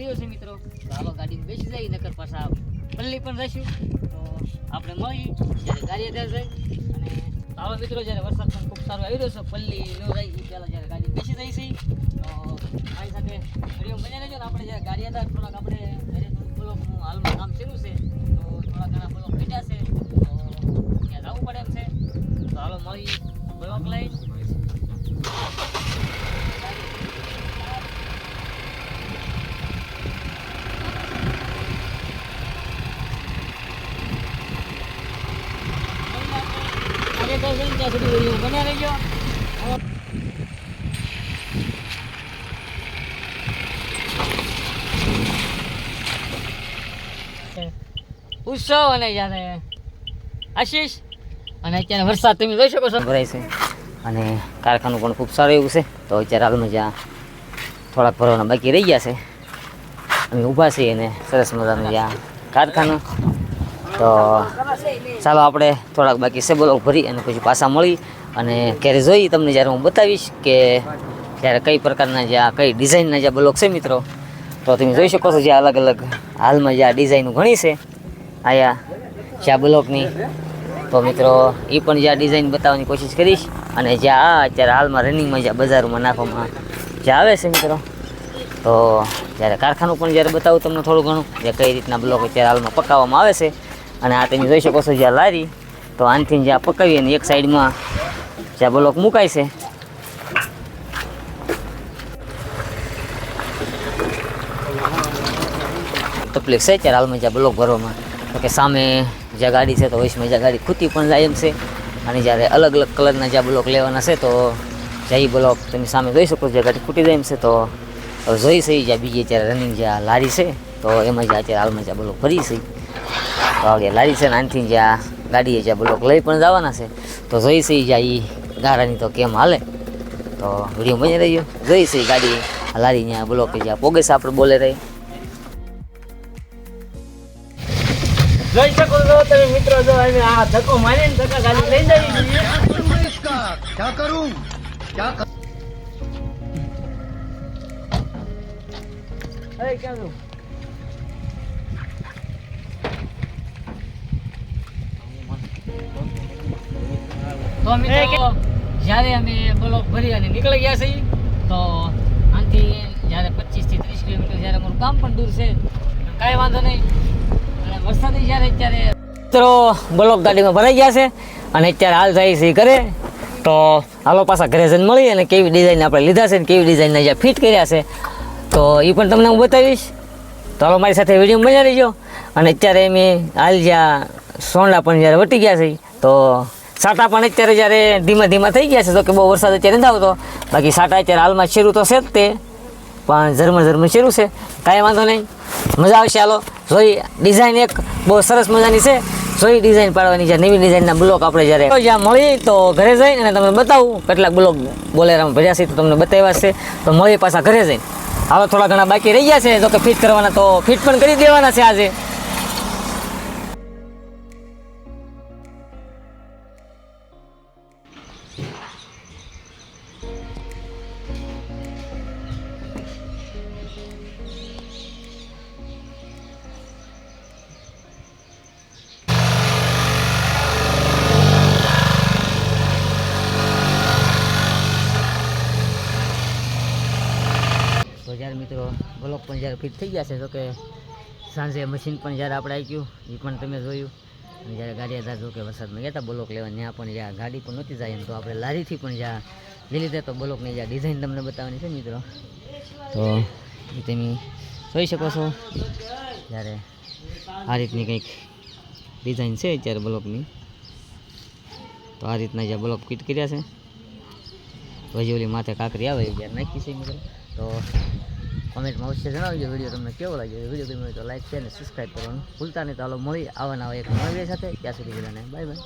કર્યો છે મિત્રો. તો હાલો ગાડીમાં બેસી જાય, નકર પાછા પલ્લી પણ રહીશું તો આપણે મળી જ્યારે ગાડી જાય. અને આવા મિત્રો, જ્યારે વરસાદ પણ ખૂબ સારો આવી રહ્યો છે, પલ્લી ન જાય પહેલાં જ્યારે ગાડી બેસી જાય છે, તો મારી સાથે વીડિયો બની રહેજો. ને આપણે જ્યારે ગાડી હતા થોડાક આપણે ઘરે બોલો હાલમાં કામ શરૂ છે, તો થોડા ઘણા બોલો ઘટ્યા છે, તો ત્યાં જવું પડે એમ છે. તો હાલો મળી બ્લોક લઈ આજે તો છે ને ત્યાં સુધી વીડિયો બન્યા રહેજો. ઉત્સવ અને આશીષ અને અત્યારે વરસાદ તમે જોઈ શકો છો. છે. અને કારખાનું પણ ખૂબ સારું એવું છે. તો અત્યારે હાલમાં જ્યાં થોડાક ભરવાના બાકી રહી ગયા છે. અમે ઊભા છીએ અને સરસ મજાનું કારખાનું તો ચાલો આપણે થોડાક બાકી છે બોલો ભરી અને પછી પાછા મળી અને ક્યારે જોઈ તમને જ્યારે હું બતાવીશ કે જ્યારે કઈ પ્રકારના જે આ કઈ ડિઝાઇનના જે બ્લોક છે મિત્રો, તો તમે જોઈ શકો છો જે અલગ અલગ હાલમાં જે આ ડિઝાઇનો ઘણી છે આયા જ્યાં બ્લોકની. તો મિત્રો, એ પણ જે આ ડિઝાઇન બતાવવાની કોશિશ કરીશ અને જ્યાં આ અત્યારે હાલમાં રનિંગમાં જ્યાં બજારોમાં નાખવામાં જ્યાં આવે છે મિત્રો, તો જ્યારે કારખાનું પણ જ્યારે બતાવું તમને થોડું ઘણું, જે કઈ રીતના બ્લોક અત્યારે હાલમાં પકાવવામાં આવે છે અને આ તમે જોઈ શકો છો જ્યાં લારી, તો આનથી જ્યાં પકાવી અને એક સાઈડમાં જ્યાં બ્લોક મુકાય છે. તકલીફ છે અત્યારે હાલમાં જ્યાં બ્લોક ભરવામાં. તો કે સામે જ્યાં ગાડી છે, તો વૈશમાં જ્યાં ગાડી ખૂટી પણ જાય એમ છે. અને જ્યારે અલગ અલગ કલરના જ્યાં બ્લોક લેવાના છે, તો જ્યાં બ્લોક તમે સામે જોઈ શકો જ્યાં ગાડી ખૂટી જાય એમ છે, તો જોઈ છે જ્યાં બીજી અત્યારે રનિંગ જ્યાં લારી છે, તો એમાં જ્યાં અત્યારે હાલમાં જ્યાં બ્લોક ભરી છે. વાગે લારી છે ને આનથી જ્યાં ગાડીએ જ્યાં બ્લોક લઈ પણ જવાના છે. તો જોઈશે જ્યાં એ ગારાની તો કેમ હાલે. તો વીડિયો મજા રહ્યો. જોઈશે ગાડી લારી ત્યાં બ્લોક જ્યાં પોગે છે આપણે બોલે રહી. જોઈ શકો આ ધક્કો મારીને ક્યાં કરું? ક્યાં કરું? અરે ક્યાં તો મિત્રો જ્યારે અમે બ્લોક ભરી અને નીકળી ગયા છીએ તો આનાથી જ્યારે પચીસથી ત્રીસ કિલોમીટર જ્યારે અમારું કામ પણ દૂર છે કાંઈ વાંધો નહીં. અને વરસાદી જ્યારે અત્યારે મિત્રો બ્લોક ગાડીમાં ભરાઈ ગયા છે અને અત્યારે હાલ થાય છે ઘરે. તો હાલો પાછા ઘરે જઈને મળી અને કેવી ડિઝાઇન આપણે લીધા છે ને કેવી ડિઝાઇનના જ્યાં ફિટ કર્યા છે તો એ પણ તમને હું બતાવીશ. તો હાલો મારી સાથે વીડિયો મજા રહીજો. અને અત્યારે અમે હાલ જ્યાં સોંડા પણ જ્યારે વટી ગયા છે તો સાટા પણ અત્યારે જ્યારે ધીમા ધીમા થઈ ગયા છે, તો કે બહુ વરસાદ અત્યારે નથી આવતો. બાકી સાટા અત્યારે હાલમાં શરૂ તો છે જ તે, પણ ઝરમર ઝરમર શરૂ છે. કાંઈ વાંધો નહીં. મજા આવશે, હાલો. જોઈ ડિઝાઇન એક બહુ સરસ મજાની છે. જોઈ ડિઝાઇન પાડવાની છે. નવી ડિઝાઇનના બ્લોક આપણે જ્યારે જ્યાં મળી, તો ઘરે જઈને અને તમને બતાવું કેટલાક બ્લોક બોલેરામાં ભર્યા છે તો તમને બતાવ્યા છે. તો મળી પાછા ઘરે જઈને. હવે થોડા ઘણા બાકી રહી ગયા છે. તો કે ફિટ કરવાના તો ફિટ પણ કરી દેવાના છે આજે. બ્લોક પણ જ્યારે ફિટ થઈ ગયા છે, તો કે સાંજે મશીન પણ જ્યારે આપણે આવી એ પણ તમે જોયું. અને જ્યારે ગાડી આધાર જો કે વરસાદમાં ગયા હતા, બ્લોક લેવા, ત્યાં પણ જ્યાં ગાડી પણ નહોતી જાય એમ, તો આપણે લારીથી પણ જ્યાં લઈ લીધા તો બ્લોકની જ્યાં ડિઝાઇન તમને બતાવવાની છે મિત્રો. તો એ તમે જોઈ શકો છો, જ્યારે આ રીતની કંઈક ડિઝાઇન છે અત્યારે બ્લોકની, તો આ રીતના જ્યાં બ્લોક ફિટ કર્યા છે. હજી ઓલી માથે કાંકરી આવે એ જ્યારે નાખી છે મિત્રો. તો કોમેન્ટમાં અવશ્ય જણાવજો. વીડિયો તમને કેવો લાગ્યો? વીડિયો ગમ્યો તો લાઈક શેર અને સબસ્ક્રાઈબ કરવાનું ભૂલતા નહીં. તો હાલો, મળી આવા નવા એક નવા video સાથે. ત્યાં સુધી બધાને બાય બાય